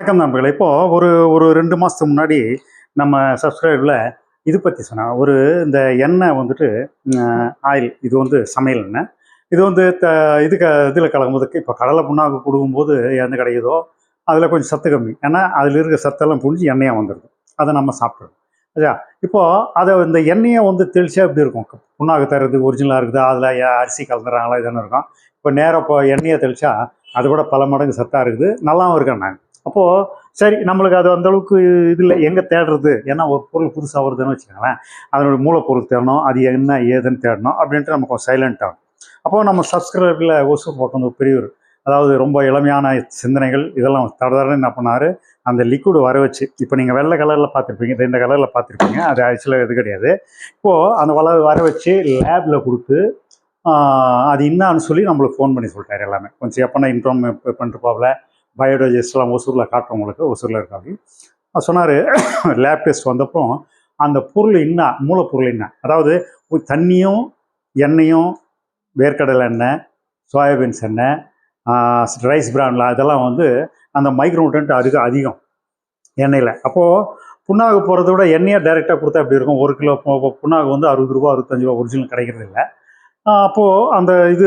வணக்கம் நண்பர்களே. இப்போது ஒரு ஒரு ரெண்டு மாதத்துக்கு முன்னாடி நம்ம சப்ஸ்கிரைபில் இது பற்றி சொன்னாங்க ஒரு இந்த எண்ணெய் வந்துட்டு ஆயில் இது வந்து சமையல் எண்ணெய். இது வந்து த இதுக்கு இதில் கலக்கும்போது இப்போ கடலை புண்ணாக்கு கொடுக்கும்போது எந்த கிடைக்குதோ அதில் கொஞ்சம் சத்து கம்மி. ஏன்னா அதில் இருக்க சத்தெல்லாம் புரிஞ்சு எண்ணெயாக வந்துடுது அதை நம்ம சாப்பிட்றோம் சரியா? இப்போது அதை இந்த எண்ணெயை வந்து தெளிச்சா எப்படி இருக்கும்? புண்ணாக்கு தர்றது ஒரிஜினலாக இருக்குது அதில் அரிசி கலந்துறாங்களா இதெல்லாம் இருக்கும்? இப்போ நேராக இப்போ எண்ணெயை தெளிச்சா அதை விட பல மடங்கு சத்தாக இருக்குது நல்லாவும் இருக்கேன் நாங்கள் அப்போது சரி நம்மளுக்கு அது அந்தளவுக்கு இது இல்லை எங்கே தேடுறது? ஏன்னா ஒரு பொருள் புதுசாக வருதுன்னு வச்சுக்கோங்களேன். அதனோட மூலப்பொருள் தேடணும். அது என்ன ஏதுன்னு தேடணும் அப்படின்ட்டு நமக்கு சைலண்ட் ஆகும். அப்போது நம்ம சப்ஸ்கிரைபரில் ஒசூர் பக்கம் ஒரு பெரியவர் அதாவது ரொம்ப இளமையான சிந்தனைகள் இதெல்லாம் தடதடன்னு என்ன பண்ணார்? அந்த லிக்விடு வர வச்சு இப்போ நீங்கள் வெள்ளை கலரில் பார்த்துருப்பீங்க. இந்த- இந்த கலரில் பார்த்துருப்பீங்க. அது ஆக்சுவலாக இது கிடையாது. இப்போது அந்த வள வர வச்சு லேபில் கொடுத்து அது என்னான்னு சொல்லி நம்மளுக்கு ஃபோன் பண்ணி சொல்லிட்டாரு எல்லாமே. கொஞ்சம் எப்போனா இன்ஃபார்ம் பண்ணிருப்பாவில் பயோடஜிஸ்ட்லாம் ஒசூரில் காட்டுறவங்களுக்கு ஒசூரில் இருக்காங்க. அவர் சொன்னார் லேப் டெஸ்ட் வந்தப்போ அந்த பொருள் என்ன மூலப்பொருள் என்ன? அதாவது தண்ணியும் எண்ணெயும் வேர்க்கடலை எண்ணெய் சோயாபீன்ஸ் எண்ணெய் ரைஸ் பிராண்டில் அதெல்லாம் வந்து அந்த மைக்ரோன்யூட்ரன்ட் அதுக்கு அதிகம் எண்ணெயில். அப்போது புண்ணாக்கு போகிறத விட எண்ணெயை டைரெக்டாக கொடுத்தா எப்படி இருக்கும்? ஒரு கிலோ புண்ணாகு புண்ணாக்கு வந்து அறுபது ரூபா அறுபத்தஞ்சு ரூபா ஒரிஜினல் கிடைக்கிறது இல்லை அப்போது அந்த இது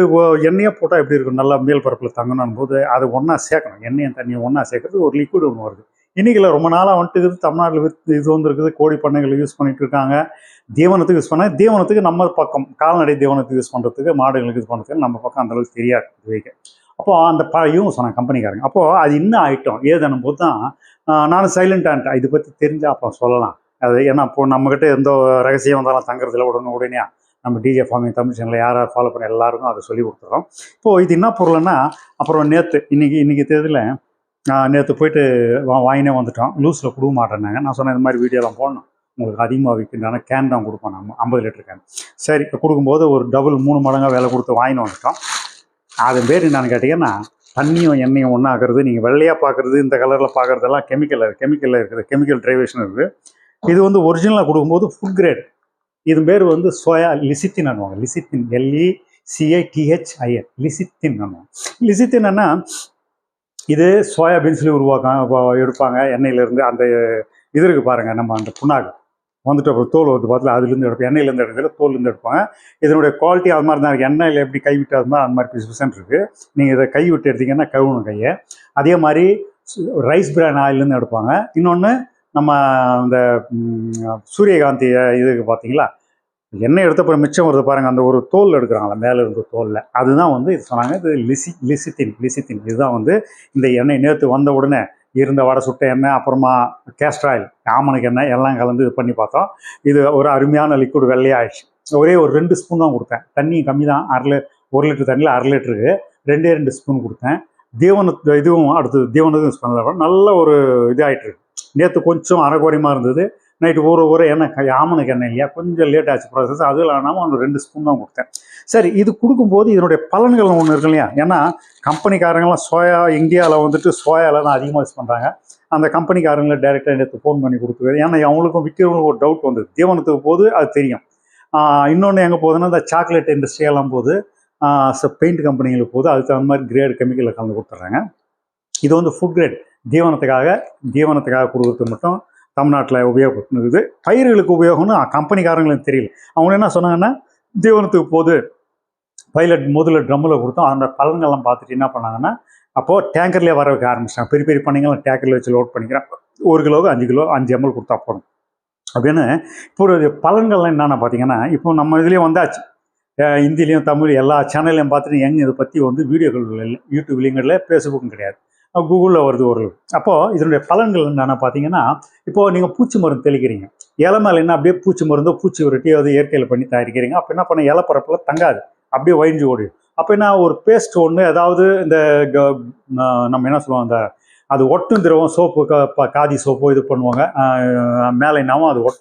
எண்ணெயை போட்டால் எப்படி இருக்கும்? நல்லா மேல் பரப்பில் தங்கணும் போது அது ஒன்றா சேர்க்கணும். எண்ணெயும் தண்ணியும் ஒன்றா சேர்க்கறது ஒரு லிக்விட் ஒன்று வருது. இன்றைக்கில் ரொம்ப நாளாக வந்துட்டு இருக்குது. தமிழ்நாட்டில் வித் இது வந்துருக்குது. கோழி பண்ணைகள் யூஸ் பண்ணிகிட்டு இருக்காங்க. தீவனத்துக்கு யூஸ் பண்ண தீவனத்துக்கு நம்ம பக்கம் கால்நடை தீவனத்துக்கு யூஸ் பண்ணுறதுக்கு மாடுகளுக்கு இது பண்ணுறதுக்கு நம்ம பக்கம் அந்த அளவுக்கு தெரியாது வைக்க அப்போது அந்த ப இவங்க சொன்னாங்க கம்பெனிக்காரங்க அப்போது அது இன்னும் ஆகிட்டோம் ஏதனும் போது தான் நானும் சைலண்டான்ட்டேன் இதை பற்றி தெரிஞ்சால் அப்புறம் சொல்லலாம். அது ஏன்னா இப்போ நம்மக்கிட்ட எந்த ரகசியம் வந்தாலும் தங்குறதுல உடனே உடனே நம்ம டிஜே ஃபார்மிங் தமிழ் சேனலில் யார் யார் ஃபாலோ பண்ண எல்லாருக்கும் அதை சொல்லி கொடுத்துறோம். இப்போது இது என்ன பொருள்னா அப்புறம் நேற்று இன்றைக்கி இன்றைக்கி தேதியில் நேற்று போயிட்டு வா வாங்கினே வந்துட்டோம். லூஸில் கொடுக்க மாட்டேன்னாங்க. நான் சொன்னேன் இந்த மாதிரி வீடியோலாம் போடணும். உங்களுக்கு அதிகமாக விற்கின்றான கேன் தான் கொடுப்போம் நம்ம. ஐம்பது லிட்டர் கேன் சரி இப்போ கொடுக்கும்போது ஒரு டபுள் மூணு மடங்காக விலை கொடுத்து வாங்கின்னு வந்துட்டோம். அது பேர் என்னன்னு கேட்டிங்கன்னா தண்ணியும் எண்ணெயும் ஒன்றாகிறது நீங்கள் வெள்ளையாக பார்க்குறது இந்த கலரில் பார்க்குறதெல்லாம் கெமிக்கல் கெமிக்கலில் இருக்குது. கெமிக்கல் ட்ரைவேஷன் இருக்குது. இது வந்து ஒரிஜினலாக கொடுக்கும்போது ஃபுட் கிரேட் இது பேர் வந்து soya lecithin அனுவாங்க. Lecithin எல்இ சிஐடிஹெச்ஐஎன் lecithin அனுவாங்க. Lecithin என்ன இது சோயாபீன்ஸ்லேயும் உருவாக்க எடுப்பாங்க. எண்ணெயிலேருந்து அந்த இது இருக்குது பாருங்கள் நம்ம அந்த புண்ணாக்கு. வந்துட்டு அப்புறம் தோல் வந்து பார்த்துல அதுலேருந்து எடுப்போம். எண்ணெயிலேருந்து எடுக்கிறதுல தோல்லேருந்து எடுப்பாங்க. இதனுடைய குவாலிட்டி அது மாதிரி தான் இருக்குது எண்ணெயில் எப்படி கைவிட்டு அது மாதிரி அந்த மாதிரி பிசு பிசன் இருக்குது நீங்கள் இதை கை விட்டு எடுத்தீங்கன்னா கழுவணும் கையை. அதே மாதிரி ரைஸ் பிரான் ஆயிலேருந்து எடுப்பாங்க. இன்னொன்று நம்ம அந்த சூரியகாந்தி இதுக்கு பார்த்தீங்களா? எண்ணெய் எடுத்த அப்புறம் மிச்சம் வருது பாருங்கள் அந்த ஒரு தோல் எடுக்கிறாங்களா மேலே இருந்த தோலில். அதுதான் வந்து இது சொன்னாங்க இது லிசி லிசித்தின் லிசித்தின். இதுதான் வந்து இந்த எண்ணெய் நேற்று வந்த உடனே இருந்த வடை சுட்ட எண்ணெய் அப்புறமா கேஸ்ட்ராயில் ஆமனுக்கு எண்ணெய் எல்லாம் கலந்து இது பண்ணி பார்த்தோம். இது ஒரு அருமையான லிக்விட் வெள்ளையாகிடுச்சு ஒரே ஒரு ரெண்டு ஸ்பூன் தான் கொடுத்தேன். தண்ணி கம்மி தான் அரை லி- ஒரு லிட்டர் தண்ணியில் அரை லிட்டருக்கு ரெண்டே ரெண்டு ஸ்பூன் கொடுத்தேன். தீவனத்து இதுவும் அடுத்தது தீவனத்துக்கும் யூஸ் பண்ணல நல்ல ஒரு இதாகிட்டு இருக்கு. நேற்று கொஞ்சம் அரைக்குறையமாக இருந்தது. நைட்டு ஊற ஊற எண்ணெய் ஆமனுக்கு எண்ணெய் இல்லையா? கொஞ்சம் லேட் ஆச்சு ப்ராசஸ் அது இல்லாமல் ஒன்று ரெண்டு ஸ்பூன் தான் கொடுத்தேன். சரி இது கொடுக்கும்போது இதனுடைய பலன்கள் ஒன்று இருக்கு இல்லையா? ஏன்னா கம்பெனிக்காரங்களாம் சோயா இந்தியாவில் வந்துட்டு சோயாவில் தான் அதிகமாக யூஸ் பண்ணுறாங்க அந்த கம்பெனிக்காரங்களை டேரெக்டாக நேற்று ஃபோன் பண்ணி கொடுத்துருக்காரு ஏன்னா அவங்களுக்கும் விற்கிறவங்களுக்கும் ஒரு டவுட் வந்தது. தீவனத்துக்கு போது அது தெரியும். இன்னொன்று எங்கே போகுதுன்னா இந்த சாக்லேட் இண்டஸ்ட்ரியெல்லாம் போது பெயிண்ட் கம்பெனிகளுக்கு போகுது. அதுக்கு தகுந்த மாதிரி கிரேட் கெமிக்கலில் கலந்து கொடுத்துட்றாங்க. இது வந்து ஃபுட் கிரேட் தீவனத்துக்காக தீவனத்துக்காக கொடுக்குறது மட்டும் தமிழ்நாட்டில் உபயோகப்படுத்துனது. பயிர்களுக்கு உபயோகம்னு கம்பெனிக்காரங்களுக்கு தெரியல. அவங்க என்ன சொன்னாங்கன்னா தீவனத்துக்கு போது பைலட் முதல்ல ட்ரம்மில் கொடுத்தோம். அந்த பலன்கள்லாம் பார்த்துட்டு என்ன பண்ணாங்கன்னா அப்போது டேங்கர்லேயே வர வைக்க ஆரம்பிச்சிட்டாங்க. பெரிய பெரிய பண்ணைங்களாம் டேங்கரில் வச்சு லோட் பண்ணிக்கிறேன் ஒரு கிலோவுக்கு அஞ்சு கிலோ அஞ்சு எம்எல் கொடுத்தா போதும். அப்படின்னு இப்போ ஒரு பலன்கள்லாம் என்னென்ன பார்த்தீங்கன்னா இப்போ நம்ம இதுலேயும் வந்தாச்சு. அஹ் ஹிந்திலையும் தமிழ் எல்லா சேனல்லையும் பார்த்துட்டு எங்க இதை பற்றி வந்து வீடியோக்கள் இல்லை யூடியூப்லேயும் கிடையாது ஃபேஸ்புக்கும் கிடையாது. கூகுளில் வருது ஒரு அப்போது இதனுடைய பலன்கள் என்னென்ன பார்த்தீங்கன்னா இப்போது நீங்கள் பூச்சி மருந்து தெளிக்கிறீங்க. இலை மேலே என்ன அப்படியே பூச்சி மருந்தோ பூச்சி உருட்டியோ அது இயற்கையில் பண்ணி தயாரிக்கிறீங்க. அப்போ என்ன பண்ண இலை பரப்பில் தங்காது. அப்படியே வழிஞ்சு ஓடிடும் அப்போ என்ன ஒரு பேஸ்ட் ஒன்று ஏதாவது இந்த க- நம்ம என்ன சொல்லுவோம் அந்த அது ஒட்டும் திரவம் சோப்பு காதி சோப்போ இது பண்ணுவாங்க. மேலே என்னவோ அது ஒட்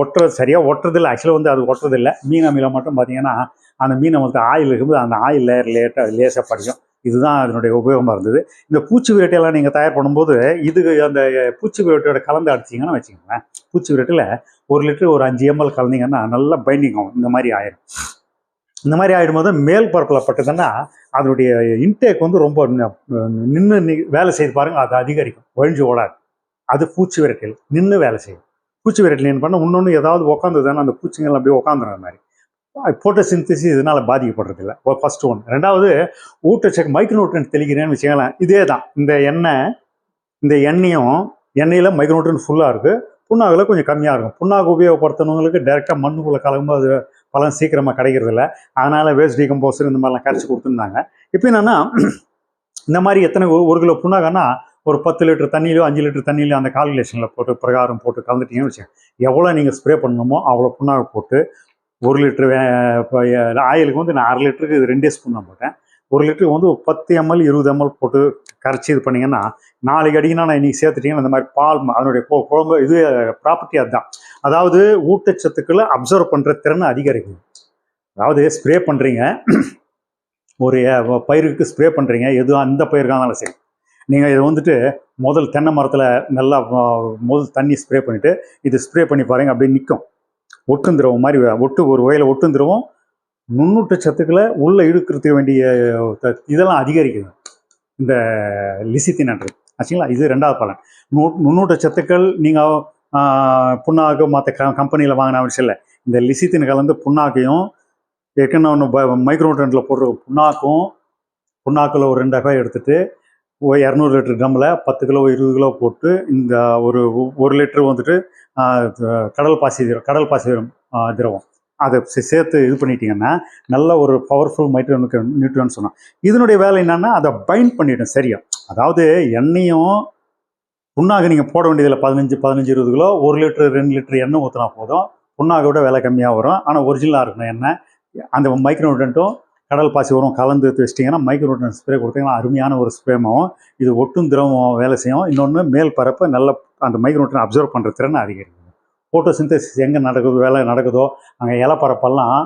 ஒட்டுறது சரியாக ஒட்டுறதில்லை ஆக்சுவலாக வந்து அது ஒட்டுறதில்லை மீன் அமிலம் மட்டும் பார்த்தீங்கன்னா அந்த மீன் வந்து ஆயில் இருக்கும்போது அந்த ஆயில் லேயர் லேட்டாக அது லேசாக படிக்கும். இதுதான் அதனுடைய உபயோகமாக இருந்தது. இந்த பூச்சி விரட்டையெல்லாம் நீங்கள் தயார் பண்ணும்போது இதுக்கு அந்த பூச்சி விரட்டியோட கலந்து அடிச்சிங்கன்னா வச்சுக்கோங்களேன் பூச்சி விரட்டில் ஒரு லிட்டர் ஒரு அஞ்சு எம்எல் கலந்தீங்கன்னா நல்லா பைண்டிங் ஆகும். இந்த மாதிரி ஆயிடும் இந்த மாதிரி ஆகிடும்போது மேல் பரப்பில் பட்டதுன்னா அதனுடைய இன்டேக் வந்து ரொம்ப நின்று வேலை செய்து பாருங்கள் அது அதிகரிக்கும். ஒழிஞ்சு ஓடாது. அது பூச்சி விரட்டில் நின்று வேலை செய்யும். பூச்சி விரட்டில் என்ன பண்ண இன்னொன்று ஏதாவது உட்காந்துதானே அந்த பூச்சிகள் அப்படியே உட்காந்துற மாதிரி. போட்டோசிந்தசிஸ் இதனால் பாதிக்கப்படுறதில்ல ஃபர்ஸ்ட் ஒன் ரெண்டாவது ஊட்டச்சத்து மைக்ரோநியூட்ரன் தெளிக்கிறேன்னு வச்சுக்கலாம் இதே தான் இந்த எண்ணெய் இந்த எண்ணெயும் எண்ணெயில் மைக்ரோநியூட்ரன் ஃபுல்லாக இருக்குது புண்ணாகில் கொஞ்சம் கம்மியாக இருக்கும். புண்ணாக்கு உபயோகப்படுத்துனவங்களுக்கு டைரெக்டாக மண்ணுக்குள்ளே கலக்கும்போது அது பலன் சீக்கிரமாக கிடைக்கிறதில்ல. அதனால் வேஸ்ட் டிகம்போசர் இந்த மாதிரிலாம் கரைச்சி கொடுத்துருந்தாங்க. இப்போ என்னென்னா இந்த மாதிரி எத்தனை ஒரு- ஒரு கிலோ புண்ணாகன்னா ஒரு பத்து லிட்டர் தண்ணியிலோ அஞ்சு லிட்டர் தண்ணியிலோ அந்த கால்குலேஷனில் போட்டு பிரகாரம் போட்டு கலந்துட்டீங்கன்னு வச்சுக்கோங்க. எவ்வளோ நீங்கள் ஸ்ப்ரே பண்ணணுமோ அவ்வளோ புண்ணாக போட்டு ஒரு லிட்ரு ஆயிலுக்கு வந்து நான் அரை லிட்டருக்கு இது ரெண்டே ஸ்பூன் தான் போட்டேன். ஒரு லிட்டருக்கு வந்து பத்து எம்எல் இருபது எம்எல் போட்டு கரைச்சி இது பண்ணீங்கன்னா நாளைக்கு அடிங்கன்னா நான் இன்றைக்கி சேர்த்துட்டீங்கன்னா இந்த மாதிரி பால் அதனுடைய குழம்பு இது ப்ராப்பர்ட்டி அதுதான். அதாவது ஊட்டச்சத்துக்களை அப்சர்வ் பண்ணுற திறனை அதிகரிக்கும். அதாவது ஸ்ப்ரே பண்ணுறீங்க ஒரு பயிருக்கு ஸ்ப்ரே பண்ணுறீங்க எது அந்த பயிருக்காக இருந்தாலும் சரி. நீங்கள் இதை வந்துட்டு முதல் தென்னை மரத்தில் நல்லா முதல் தண்ணி ஸ்ப்ரே பண்ணிவிட்டு இது ஸ்ப்ரே பண்ணி பாருங்க அப்படியே நிற்கும் ஒட்டுந்திரவம் மாதிரி ஒட்டு ஒரு வகையில் ஒட்டும் திரவம் நுண்ணூட்ட சத்துக்களை உள்ளே இழுக்கிறதுக்கு வேண்டிய இதெல்லாம் அதிகரிக்குது. இந்த லிசித்தினன்றது ஆச்சுங்களா? இது ரெண்டாவது பலன். நூ நுண்ணூட்ட சத்துக்கள் நீங்கள் புண்ணாக்கு மற்ற க கம்பெனியில் வாங்கின அவசியம் இல்லை. இந்த லிசித்தின் கலந்து புண்ணாக்கையும் ஏற்கனவே ஒன்று மைக்ரோட்ரண்டில் போடுற புண்ணாக்கும் புண்ணாக்கில் ஒரு ரெண்டு எடுத்துகிட்டு இரநூறு லிட்டர் ட்ரம்மில் பத்து கிலோ இருபது கிலோ போட்டு இந்த ஒரு ஒரு லிட்டர் வந்துட்டு கடல் பாசி கடல் பாசி திரவம். அதை சேர்த்து இது பண்ணிட்டீங்கன்னா நல்ல ஒரு பவர்ஃபுல் மைட்ரோ நியூட்ரன் சொன்னோம் இதனுடைய வேலை என்னென்னா அதை பைண்ட் பண்ணிட்டோம் சரியா? அதாவது எண்ணெயும் புண்ணாக நீங்கள் போட வேண்டியதில் பதினஞ்சு பதினஞ்சு இருபது கிலோ ஒரு லிட்டர் ரெண்டு லிட்டர் எண்ணெய் ஊற்றினா போதும். புண்ணாக விட விலை கம்மியாக வரும். ஆனால் ஒரிஜினலாக இருக்கணும் எண்ணெய் அந்த மைக்ரோ நியூட்ரண்ட்டும் கடல் பாசி உரம் கலந்து வச்சிட்டிங்கன்னா மைக்ரோ நியூட்ரன் ஸ்ப்ரே கொடுத்தீங்கன்னா அருமையான ஒரு ஸ்ப்ரேமாவும் இது ஒட்டும் திரவம் வேலை செய்யும். இன்னொன்று மேல் பரப்பை நல்ல அந்த மைக்ரோ நியூட்ரன் அப்சர்வ் பண்ணுற திறனை அதிகரிக்கும். ஃபோட்டோசிந்தசிஸ் எங்கே நடக்குது வேலை நடக்குதோ அங்கே இலப்பரப்பெல்லாம்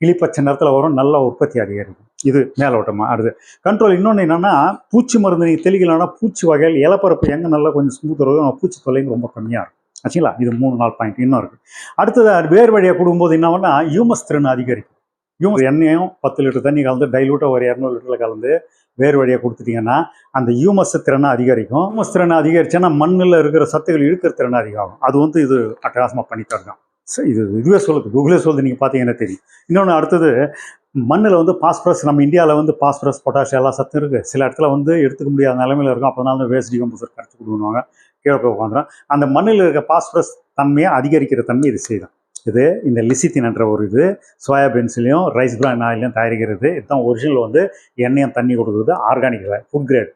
கிளிப்பச்சை நேரத்தில் வரும் நல்ல உற்பத்தி அதிகரிக்கும். இது மேலோட்டமாக அடுத்து கண்ட்ரோல் இன்னொன்று என்னென்னா பூச்சி மருந்து நீங்கள் தெளிக்கலன்னா பூச்சி வகையில் இலப்பரப்பு எங்கே நல்லா கொஞ்சம் ஸ்மூத் வருதோ பூச்சி தொல்லைங்க ரொம்ப கம்மியாக இருக்கும். ஆச்சுங்களா? இது மூணு நாள் பாயிண்ட் இன்னும் இருக்குது அடுத்தது வேர் வழியாக கொடுக்கும்போது என்ன பண்ணால் ஹியூமஸ் திறன் அதிகரிக்கும். இவங்க எண்ணெயும் பத்து லிட்டர் தண்ணி கலந்து டைலூட்டாக ஒரு இரநூறு லிட்டரில் கலந்து வேர் வழியாக கொடுத்துட்டிங்கன்னா அந்த ஹியூமஸ் திறனை அதிகரிக்கும். யூமஸ் திறனை அதிகரிச்சுன்னா மண்ணில் இருக்கிற சத்துக்கள் இழுக்கிற திறனை அதிகமாகும். அது வந்து இது அட்டகாசமாக பண்ணி தரலாம். இது இதுவே சொல்லுது. கூகுளே சொல்லுது நீங்கள் பார்த்தீங்கன்னா தெரியும். இன்னொன்று அடுத்தது மண்ணில் வந்து பாஸ்பரஸ் நம்ம இந்தியாவில் வந்து பாஸ்பரஸ் பொட்டாஷ் எல்லா சத்தும் இருக்குது சில இடத்துல வந்து எடுத்துக்க முடியாத நிலமையில் இருக்கும். அப்போனால தான் வேஸ்ட் டிகம்போசர் கரைச்சி கொடுக்கணுவாங்க கீழே போய் உட்காந்துரும் அந்த மண்ணில் இருக்க பாஸ்பரஸ் தன்மையை அதிகரிக்கிற தன்மை இது செய்யும் இது இந்த லிசித்தின் என்ற ஒரு இது சோயா பீன்ஸ்லையும் ரைஸ் பிரான் ஆயிலையும் தயாரிக்கிறது. இதுதான் ஒரிஜினல் வந்து எண்ணெயும் தண்ணி கொடுக்குறது ஆர்கானிக்கில் ஃபுட் கிரேட்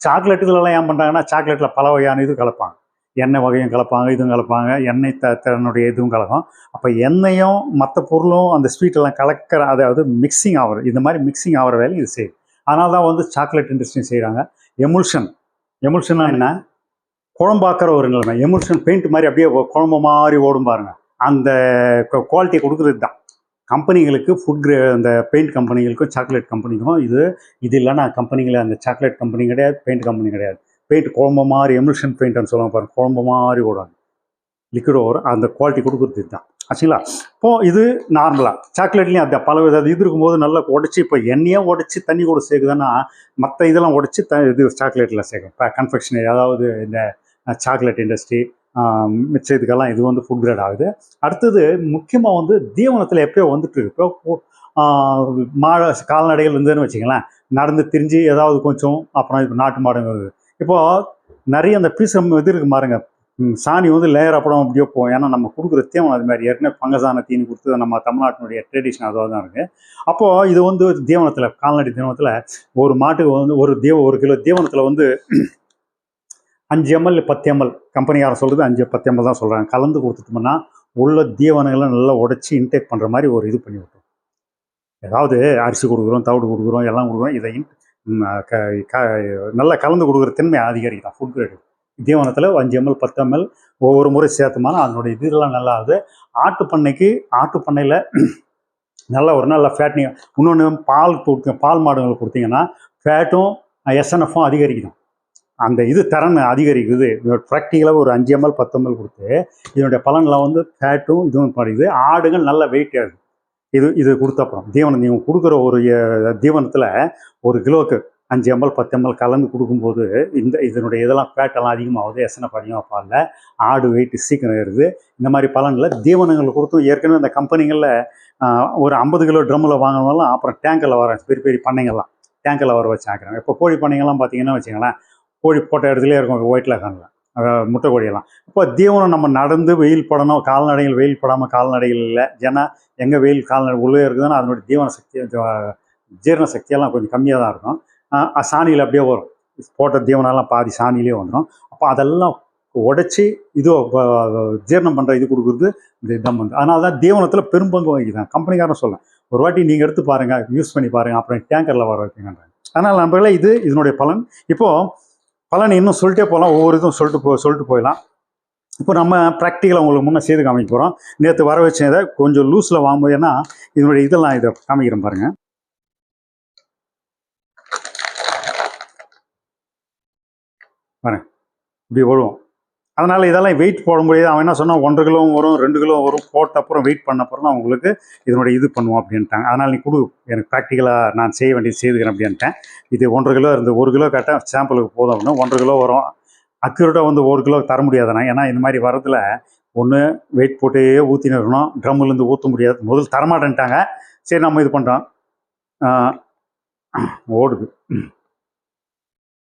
சாக்லேட் இதெல்லாம் ஏன் பண்ணுறாங்கன்னா சாக்லேட்டில் பல வகையான இது கலப்பாங்க. எண்ணெய் வகையும் கலப்பாங்க இதுவும் கலப்பாங்க எண்ணெய் த திறனுடைய இதுவும் கலக்கும். அப்போ எண்ணெயும் மற்ற பொருளும் அந்த ஸ்வீட்டெல்லாம் கலக்கிற அதாவது மிக்சிங் ஆகிற இந்த மாதிரி மிக்சிங் ஆகிற வேலையும் இது செய்யும் அதனால தான் வந்து சாக்லேட் இண்டஸ்ட்ரியும் செய்கிறாங்க எமுல்ஷன் எமுல்ஷன்னா என்ன? குழம்பாக்குற ஒரு நிலைமை. எமுல்ஷன் பெயிண்ட் மாதிரி அப்படியே குழம்பு மாதிரி ஓடும் பாருங்க. அந்த குவாலிட்டி கொடுக்குறது தான். கம்பெனிகளுக்கு ஃபுட் கிரே அந்த பெயிண்ட் கம்பெனிகளுக்கும் சாக்லேட் கம்பெனிக்கும் இது இது இல்லைன்னா கம்பெனிகளை அந்த சாக்லேட் கம்பெனி கிடையாது பெயிண்ட் கம்பெனி கிடையாது. பெயிண்ட் குழம்பு மாதிரி எமுல்ஷன் பெயிண்ட்னு சொல்லுவாங்க பாருங்க. குழம்பு மாதிரி ஓடுவாங்க லிக்விட் ஓவர் அந்த குவாலிட்டி கொடுக்குறது இதுதான் ஆச்சுங்களா? இப்போ இது நார்மலாக சாக்லேட்லேயும் அந்த பல வித இது இருக்கும்போது நல்லா உடச்சி இப்போ எண்ணெயே உடச்சி தண்ணி கூட சேர்க்குதுன்னா மற்ற இதெல்லாம் உடச்சி த இது சாக்லேட்டில் சேர்க்கும் இப்போ கன்ஃபெக்ஷனரி அதாவது இந்த சாக்லேட் இண்டஸ்ட்ரி மிச்ச இதுக்கெல்லாம் இது வந்து ஃபுட் கிரேட் ஆகுது. அடுத்தது முக்கியமாக வந்து தீவனத்தில் எப்பயோ வந்துட்டு இருக்கு. இப்போ மாடு கால்நடைகள் இருந்ததுன்னு வச்சுங்களேன் நடந்து திரிஞ்சு ஏதாவது கொஞ்சம் அப்புறம் இப்போ நாட்டு மாடுங்க இப்போது நிறைய அந்த பீஸ் இது இருக்கு பாருங்க. சாணி வந்து லேயர் அப்படம் அப்படியே போகும். ஏன்னா நம்ம கொடுக்குற தீவனம் அது மாதிரி ஏற்கனவே பங்கசான தீனி கொடுத்து நம்ம தமிழ்நாட்டினுடைய ட்ரெடிஷன் அதுவாக தான் இருக்குது அப்போது இது வந்து தீவனத்தில் கால்நடை தீவனத்தில் ஒரு மாட்டுக்கு வந்து ஒரு தீவ ஒரு கிலோ தீவனத்தில் வந்து அஞ்சு எம்எல் பத்து எம்எல் கம்பெனியாரன் சொல்கிறது அஞ்சு பத்து எம்எல் தான் சொல்கிறாங்க கலந்து கொடுத்துட்டோம்னா உள்ள தீவனங்களை நல்லா உடச்சி இன்டேக் பண்ணுற மாதிரி ஒரு இது பண்ணி விட்டோம். ஏதாவது அரிசி கொடுக்குறோம் தவிடு கொடுக்குறோம் எல்லாம் கொடுக்குறோம். இதை க க- நல்லா கலந்து கொடுக்குற தன்மை அதிகரிக்கும் ஃபுட் கிரேடு தீவனத்தில் அஞ்சு எம்எல் பத்து எம்எல் ஒவ்வொரு முறை சேர்த்தோம்னா அதனுடைய இதெல்லாம் நல்லா ஆகுது. ஆட்டு பண்ணைக்கு ஆட்டு பண்ணையில் நல்ல ஒரு நல்ல ஃபேட் இன்னொன்று பால் கொடுத்து பால் மாடுங்களுக்கு கொடுத்தீங்கன்னா ஃபேட்டும் எஸ்என்எஃப்பும் அதிகரிக்கும் அந்த இது திறன் அதிகரிக்குது. ப்ராக்டிக்கலாக ஒரு அஞ்சு எம்எல் பத்து எம்எல் கொடுத்து இதனுடைய பலன்லாம் வந்து ஃபேட்டும் இதுவும் படிக்குது ஆடுகள் நல்ல வெயிட் ஆகுது இது இது கொடுத்தப்புறம் தீவனம் நீங்கள் கொடுக்குற ஒரு தீவனத்தில் ஒரு கிலோவுக்கு அஞ்சு எம்எல் பத்து எம்எல் கலந்து கொடுக்கும்போது இந்த இதனுடைய இதெல்லாம் ஃபேட்டெல்லாம் அதிகமாகுது. எசனை அதிகமாக பாலில் ஆடு வெயிட் சீக்கிரம் ஏறுது. இந்த மாதிரி பலனில் தீவனங்கள் கொடுத்தும் ஏற்கனவே அந்த கம்பெனிகளில் ஒரு ஐம்பது கிலோ ட்ரம்மில் வாங்கினாலும் அப்புறம் டேங்கரில் வர பெரிய பெரிய பண்ணைங்கள்லாம் டேங்கரில் வர வச்சு ஆக்குறாங்க இப்போ கோழி பண்ணைங்கள்லாம் பார்த்தீங்கன்னா வச்சுங்களேன் கோழி போட்ட இடத்துலயே இருக்கும் ஒயிட்டில் காணலாம் முட்டை கோழியெல்லாம். இப்போ தீவனம் நம்ம நடந்து வெயில் படணும் கால்நடைகள் வெயில் படாமல் கால்நடைகள் இல்லை. ஏன்னா எங்கே வெயில் கால்நடை உள்ளே இருக்குதுன்னா அதனுடைய தீவன சக்தி ஜீரண சக்தியெல்லாம் கொஞ்சம் கம்மியாக தான் இருக்கும். சாணியில் அப்படியே வரும். போட்ட தீவனம்லாம் பாதி சாணியிலே வந்துடும் அப்போ அதெல்லாம் உடைச்சி இது ஜீரணம் பண்ணுற இது கொடுக்குறது இந்த இடம் வந்து. அதனால தான் தீவனத்தில் பெரும்பங்கு வகிக்கிறாங்க கம்பெனிக்காரன் சொல்லேன் ஒரு வாட்டி நீங்கள் எடுத்து பாருங்கள் யூஸ் பண்ணி பாருங்கள் அப்புறம் டேங்கரில் வர வைப்பீங்கன்றாங்க. அதனால் நண்பர்களே இது இதனுடைய பலன். இப்போது பலன் இன்னும் சொல்லிட்டே போகலாம் ஒவ்வொரு இதுவும் சொல்லிட்டு போ சொல்லிட்டு போயிடலாம். இப்போ நம்ம ப்ராக்டிக்கலாக உங்களுக்கு முன்னே செய்து காமிக்க போகிறோம் நேற்று வர வச்சதை கொஞ்சம் லூஸில் வாங்கும்போது ஏன்னா இதனுடைய இதெல்லாம் இதை காமிக்கிறேன் பாருங்கள் பாருங்க. இப்படி வருவோம் அதனால் இதெல்லாம் வெயிட் போட முடியாது அவன் என்ன சொன்னான்? ஒன்றரை கிலோவும் வரும் ரெண்டு கிலோ வரும் போட்ட அப்புறம் வெயிட் பண்ண அப்புறம் தான் உங்களுக்கு இதனுடைய இது பண்ணுவோம் அப்படின்ட்டாங்க. அதனால் நீ கொடு எனக்கு ப்ராக்டிக்கலாக நான் செய்ய வேண்டியது செய்துக்கிறேன் அப்படின்ட்டேன். இது ஒன்றரை கிலோ இருந்து ஒரு கிலோ கேட்டால் சாம்பிளுக்கு போதும் அப்படின்னா ஒன்றரை கிலோ வரும். அக்யூரேட்டாக வந்து ஒரு கிலோ தர முடியாதுண்ணா ஏன்னா இந்த மாதிரி வரதில் ஒன்று வெயிட் போட்டே ஊற்றின்னு இருக்கணும். ட்ரம்முலேருந்து ஊற்ற முடியாது. முதல் தரமாட்டேன்ட்டாங்க. சரி நம்ம இது பண்ணுறோம் ஓடுது.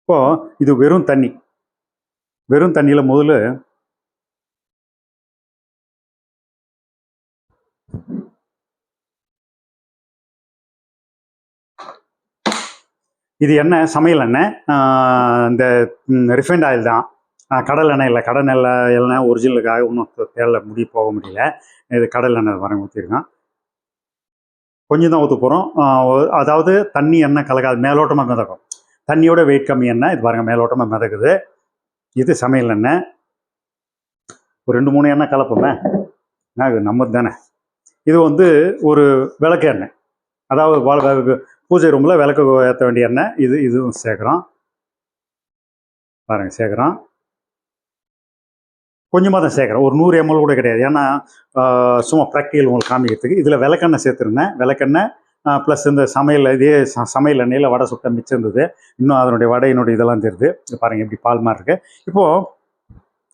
இப்போது இது வெறும் தண்ணி. வெறும் தண்ணியில் முதல்ல இது எண்ணெய் சமையல் எண்ணெய். இந்த ரிஃபைண்ட் ஆயில் தான். கடல் எண்ணெய் இல்லை. கடல் எண்ணெய் எண்ணெய் ஒரிஜினலுக்காக இன்னும் தேடல முடி போக முடியல. இது கடல் எண்ணெய் வர ஊற்றிருக்கான் கொஞ்சம் தான் ஊற்ற போகிறோம் அதாவது தண்ணி எண்ணெய் கலக்காது. மேலோட்டமாக மிதக்கும். தண்ணியோட வெயிட் கம்மி எண்ணெய். இது பாருங்கள் மேலோட்டமாக மிதக்குது. இது சமையல் எண்ணெய் ஒரு ரெண்டு மூணு எண்ணெய் கலப்போமே. என்ன நம்ம தானே. இது வந்து ஒரு விளக்கு எண்ணெய். அதாவது பூஜை ரூமில் விளக்கு ஏற்ற வேண்டிய எண்ணெய். இது இதுவும் சேர்க்குறோம். பாருங்கள் சேர்க்குறோம். கொஞ்சமாக தான் சேர்க்குறோம். ஒரு நூறு எம்எல் கூட கிடையாது. ஏன்னா சும்மா ப்ராக்டிக்கல் உங்களுக்கு காமிக்கிறதுக்கு. இதில் விளக்கெண்ணெய் சேர்த்துருந்தேன். விளக்கெண்ணெய் ப்ளஸ் இந்த சமையல் இதே ச- சமையல் எண்ணெயில் வடை சுட்ட மிச்சம் இருந்தது. இன்னும் அதனுடைய வடையினுடைய இதெல்லாம் தெரியுது. பாருங்கள் எப்படி பால் மாதிரி இருக்கு. இப்போது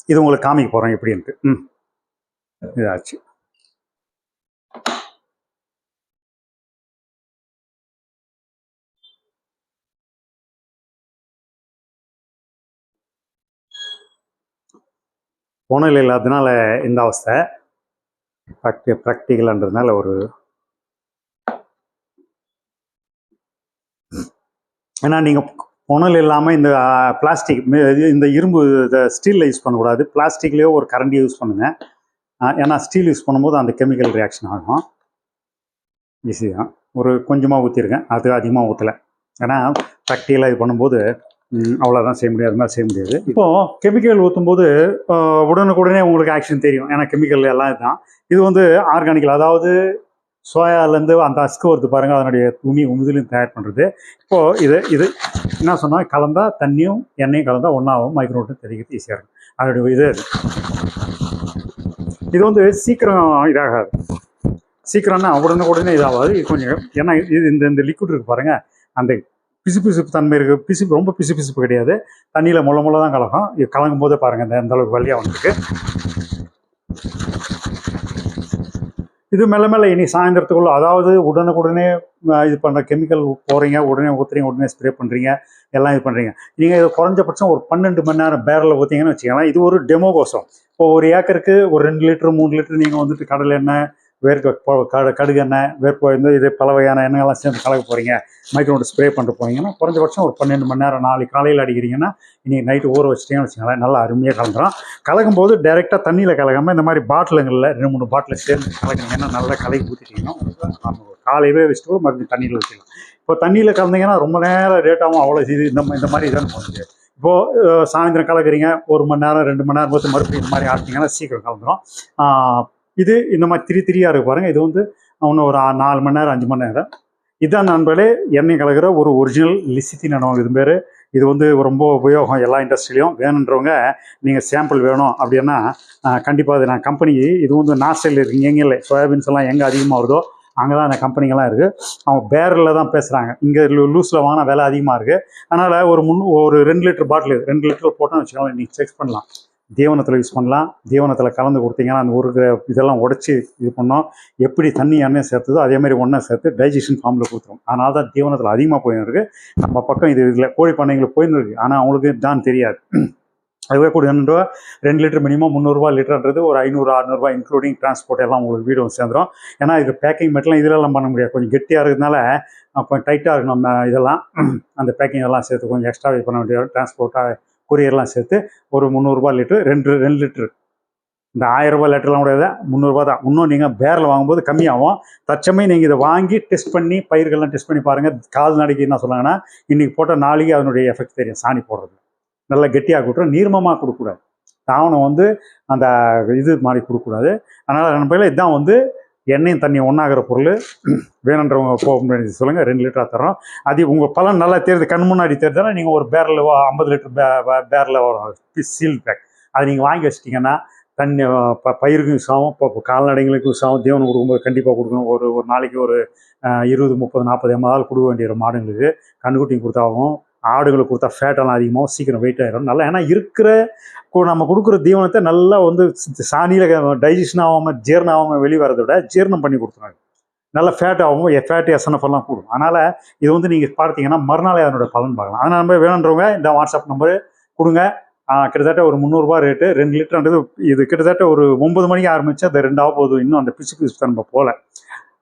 இது உங்களுக்கு காமிக்க போகிறோம் எப்படின்ட்டு. ம். இதாச்சு. புனல் இல்லாததுனால இந்த அவஸ்தை ப்ராக்டி ப்ராக்டிக்கலான்றதுனால ஒரு ஏன்னா நீங்கள் புனல் இல்லாமல் இந்த பிளாஸ்டிக் இந்த இரும்பு இந்த ஸ்டீலில் யூஸ் பண்ணக்கூடாது. பிளாஸ்டிக்லேயோ ஒரு கரண்டி யூஸ் பண்ணுங்கள் ஏன்னா ஸ்டீல் யூஸ் பண்ணும்போது அந்த கெமிக்கல் ரியாக்ஷன் ஆகும். ஈஸி தான். ஒரு கொஞ்சமாக ஊற்றிருக்கேன் அது அதிகமாக ஊற்றலை ஏன்னா ப்ராக்டிக்கலாக இது பண்ணும்போது அவ்வளோதான் செய்ய முடியாது. அது மாதிரி செய்ய முடியாது. இப்போது கெமிக்கல் ஊற்றும்போது உடனுக்குடனே உங்களுக்கு ஆக்ஷன் தெரியும். ஏன்னா கெமிக்கல் எல்லாம் இதுதான். இது வந்து ஆர்கானிக்கல் அதாவது சோயாலேருந்து அந்த அஸ்கு வருது பாருங்கள் அதனுடைய துணி உமிதிலையும் தயார் பண்ணுறது இப்போது இது இது என்ன சொன்னால் கலந்தால் தண்ணியும் எண்ணெயும் கலந்தால் ஒன்றாகும் மைக்ரோட்டும் தெரிவிக்கிறது ஈஸியாக இருக்கும். அதனுடைய இது இது. வந்து சீக்கிரம் இதாகாது. சீக்கிரம்னா உடனே உடனே இதாகாது. இது கொஞ்சம் ஏன்னா இது இந்த இந்த லிக்விட் இருக்குது பாருங்கள் அந்த பிசு பிசுப்பு தன்மை இருக்குது பிசுப்பு ரொம்ப பிசு பிசுப்பு கிடையாது. தண்ணியில் முள்ள முள்ள தான் கலக்கும். இது கலங்கும் போதே பாருங்கள் இந்த இந்த அளவுக்கு வழியாக வந்துருக்கு. இது மெல்ல மெல்ல இனி சாயந்தரத்துக்குள்ள அதாவது உடனுக்குடனே இது பண்ணுற கெமிக்கல் போகிறீங்க உடனே ஊற்றுறீங்க உடனே ஸ்ப்ரே பண்ணுறீங்க எல்லாம் இது பண்ணுறீங்க நீங்கள் இது குறைஞ்சபட்சம் ஒரு பன்னெண்டு மணி நேரம் பேரில் ஊற்றிங்கன்னு வச்சுக்கலாம் இது ஒரு டெமோ கோசம். இப்போ ஒரு ஏக்கருக்கு ஒரு ரெண்டு லிட்டர் மூணு லிட்டர் நீங்கள் வந்துட்டு கடலை எண்ணெய் வேர்க்க கடு கடுகு எண்ணெய் வேர்ப்போ இந்த இது பல வகையான எண்ணெய்லாம் சேர்ந்து கலக்க போகிறீங்க மைக்ரோடு ஸ்ப்ரே பண்ணிட்டு போனீங்கன்னா குறைஞ்சபட்சம் ஒரு பன்னெண்டு மணி நேரம் நாளைக்கு காலையில் அடிக்கிறீங்கன்னா இன்னைக்கு நைட்டு ஊற வச்சிட்டீங்கன்னு வச்சுங்களேன் நல்லா அருமையாக கலந்துடும் கலக்கும் போது டைரெக்டாக தண்ணியில் கலக்காமல் இந்த மாதிரி பாட்டிலுங்களில் ரெண்டு மூணு பாட்டில் சேர்ந்து கலக்குனீங்கன்னா நல்லா கலக்கி ஊற்றிட்டீங்கன்னா காலையிலே வச்சுட்டு கூட மறுபடியும் தண்ணியில் ஊற்றிடலாம் இப்போ தண்ணியில் கலந்தீங்கன்னா ரொம்ப நேரம் ரேட்டாகவும் அவ்வளோ இது இந்த இந்த மாதிரி இதான் போகுது. இப்போது சாயந்தரம் கலக்குறீங்க ஒரு மணி நேரம் ரெண்டு மணி நேரம் போது மறுபடியும் இந்த மாதிரி ஆட்டிங்கன்னா சீக்கிரம் கலந்துரும். இது இந்த மாதிரி திரி திரியாக இருக்கு பாருங்க. இது வந்து இன்னும் ஒரு நாலு மணி நேரம் அஞ்சு மணி நேரம். இதான் நண்பர்களே எண்ணெய் கலக்கிற ஒரு ஒரிஜினல் லிசித்தின் அனுபவம் இது பேர். இது வந்து ரொம்ப உபயோகம் எல்லா இண்டஸ்ட்ரியிலையும் வேணுன்றவங்க நீங்கள் சாம்பிள் வேணும் அப்படின்னா கண்டிப்பாக அது நான் கம்பெனி இது வந்து நாஸ்டல் இருக்குங்க எங்கே இல்லை. சோயாபீன்ஸ் எல்லாம் எங்கே அதிகமாக வருதோ அங்கே தான் அந்த கம்பெனிங்கெல்லாம் இருக்குது அவங்க பேரலில் தான் பேசுகிறாங்க இங்கே லூஸில் வாங்கினா விலை அதிகமாக இருக்குது அதனால் ஒரு முன் ஒரு ரெண்டு லிட்டர் பாட்டில் ரெண்டு லிட்டர் போட்டோம்னு வச்சுக்கோங்களேன் நீங்கள் செக் பண்ணலாம். தீவனத்தில் யூஸ் பண்ணலாம். தீவனத்தில் கலந்து கொடுத்தீங்கன்னா அந்த ஒரு இதெல்லாம் உடச்சி இது பண்ணோம். எப்படி தண்ணி எண்ணெய் சேர்த்ததோ அதே மாதிரி ஒன்றா சேர்த்து டைஜஷன் ஃபார்மில் கொடுத்துரும். அதனால தான் தீவனத்தில் அதிகமாக போயின்னு நம்ம பக்கம் இது இதில் கோழி பண்ணைங்களுக்கு போயின்னு ஆனால் அவங்களுக்கு தான் தெரியாது. அதுவே கூட என்னன்றோ ரெண்டு லிட்டர் மினிமம் முந்நூறுரூவா லிட்டர்ன்றது ஒரு ஐநூறு அறநூறுபா இன்க்ளூடிங் டிரான்ஸ்போர்ட் எல்லாம் உங்களுக்கு வீடு வந்து சேர்ந்துடும் ஏன்னா இது பேக்கிங் மட்டும் இதெல்லாம் பண்ண முடியாது. கொஞ்சம் கெட்டியாக இருக்கிறதுனால கொஞ்சம் டைட்டாக இருக்கும் நம்ம இதெல்லாம். அந்த பேக்கிங் எல்லாம் சேர்த்து கொஞ்சம் எக்ஸ்ட்ரா இது பண்ண வேண்டிய டிரான்ஸ்போர்ட்டாக கொரியர்லாம் சேர்த்து ஒரு முந்நூறுரூபா லிட்டரு ரெண்டு ரெண்டு லிட்டரு. இந்த ஆயிரம் ரூபாய் லிட்டர்லாம் கூட முந்நூறுரூபா தான். இன்னும் நீங்கள் பேரில் வாங்கும்போது கம்மியாகும். தற்சமயம் நீங்கள் இதை வாங்கி டெஸ்ட் பண்ணி பயிர்கள்லாம் டெஸ்ட் பண்ணி பாருங்கள் கால்நடைக்கு என்ன சொல்லுவாங்கன்னா இன்றைக்கி போட்ட நாளைக்கு அதனுடைய எஃபெக்ட் தெரியும். சாணி போடுறது. நல்லா கெட்டியாக கொடுத்துரும். நீர்மமாக கொடுக்கக்கூடாது. தாவணம் வந்து அந்த இது மாதிரி கொடுக்கக்கூடாது. அதனால் நம்ம இதுதான் வந்து எண்ணெயும் தண்ணி ஒன்றாகிற பொருள். வேணுன்றவங்க போக முடியாது சொல்லுங்கள் ரெண்டு லிட்டராக தரோம் அது உங்கள் பலன் நல்லா தெரியுது கண் முன்னாடி தெரியுதுன்னா நீங்கள் ஒரு பேரில் ஐம்பது லிட்டர் பே பேரில் வரும் சீல் பேக் அதை நீங்கள் வாங்கி வச்சிட்டிங்கன்னா தண்ணி ப பயிருக்கும் யூஸ் இப்போ கால்நடைகளுக்கும் யூஸ் ஆகும் தீவனம் கொடுக்கும்போது கண்டிப்பாக கொடுக்கணும். ஒரு ஒரு நாளைக்கு ஒரு இருபது முப்பது நாற்பது எண்பது கொடுக்க வேண்டிய மாடுங்களுக்கு கண்ணுக்குட்டி கொடுத்தாகும் ஆடுகளுக்கு கொடுத்தா ஃபேட்டெல்லாம் அதிகமாகும் சீக்கிரம் வெயிட் ஆகிடும் நல்லா ஏன்னா இருக்கிற நம்ம கொடுக்குற தீவனத்தை நல்லா வந்து சாணியில் டைஜஷன் ஆகாமல் ஜீரணம் ஆகாமல் வெளியே வரதை விட ஜீரணம் பண்ணி கொடுத்துருவாங்க நல்ல ஃபேட் ஆகும் ஃபேட் எஸ்என்எஃப் எல்லாம் கூடும். அதனால் இது வந்து நீங்கள் பார்த்தீங்கன்னா மறுநாளே அதனோட பலன் பார்க்கலாம். அதனால் நம்ம வேணுன்றவங்க இந்த வாட்ஸ்அப் நம்பரு கொடுங்க. கிட்டத்தட்ட ஒரு முந்நூறுரூபா ரேட்டு ரெண்டு லிட்டர்ன்றது இது கிட்டத்தட்ட ஒரு ஒம்பது மணிக்கு ஆரம்பித்து அது ரெண்டாவது போதும். இன்னும் அந்த பிசு பிசு நம்ம போகல.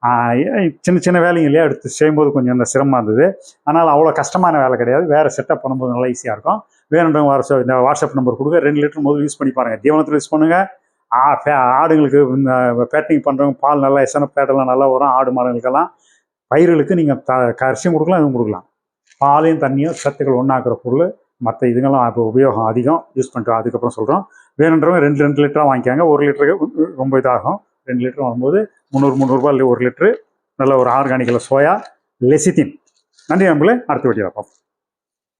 சின்ன சின்ன சின்ன இல்லையா எடுத்து செய்யும்போது கொஞ்சம் அந்த சிரமமாக இருந்தது. ஆனால் அவ்வளோ கஷ்டமான வேலை கிடையாது. வேறு செட்டப் பண்ணும்போது நல்லா ஈஸியாக இருக்கும். வேணுன்றவங்க வாட்ஸ்அப் இந்த வாட்ஸ்அப் நம்பர் கொடுங்க. ரெண்டு லிட்டர் முதல் யூஸ் பண்ணி பாருங்கள் தீவனத்தில் யூஸ் பண்ணுங்கள் ஆ ஃபே- ஆடுங்களுக்கு பேட்டிங் பண்ணுறவங்க பால் நல்லா எசன பேட்டெல்லாம் நல்லா வரும். ஆடு மாடுகளுக்கெல்லாம் பயிர்களுக்கு நீங்கள் த கரிசியும் கொடுக்கலாம் இதுவும் கொடுக்கலாம். பாலையும் தண்ணியும் சத்துக்கள் ஒன்றாக்குற பொருள். மற்ற இதுங்கெல்லாம் இப்போ உபயோகம் அதிகம். யூஸ் பண்ணுறோம் அதுக்கப்புறம் சொல்கிறோம் வேணுன்றவங்க ரெண்டு ரெண்டு லிட்டராக வாங்கிக்காங்க. ஒரு லிட்டருக்கு ரொம்ப இதாகும். ரெண்டு லிட்டர் வரும்போது முந்நூறு முந்நூறுபா ஒரு லிட்ரு நல்ல ஒரு ஆர்கானிக்கில் சோயா லெசித்தின் நன்றி நம்மளே அடுத்த வீடியோ பார்ப்போம்.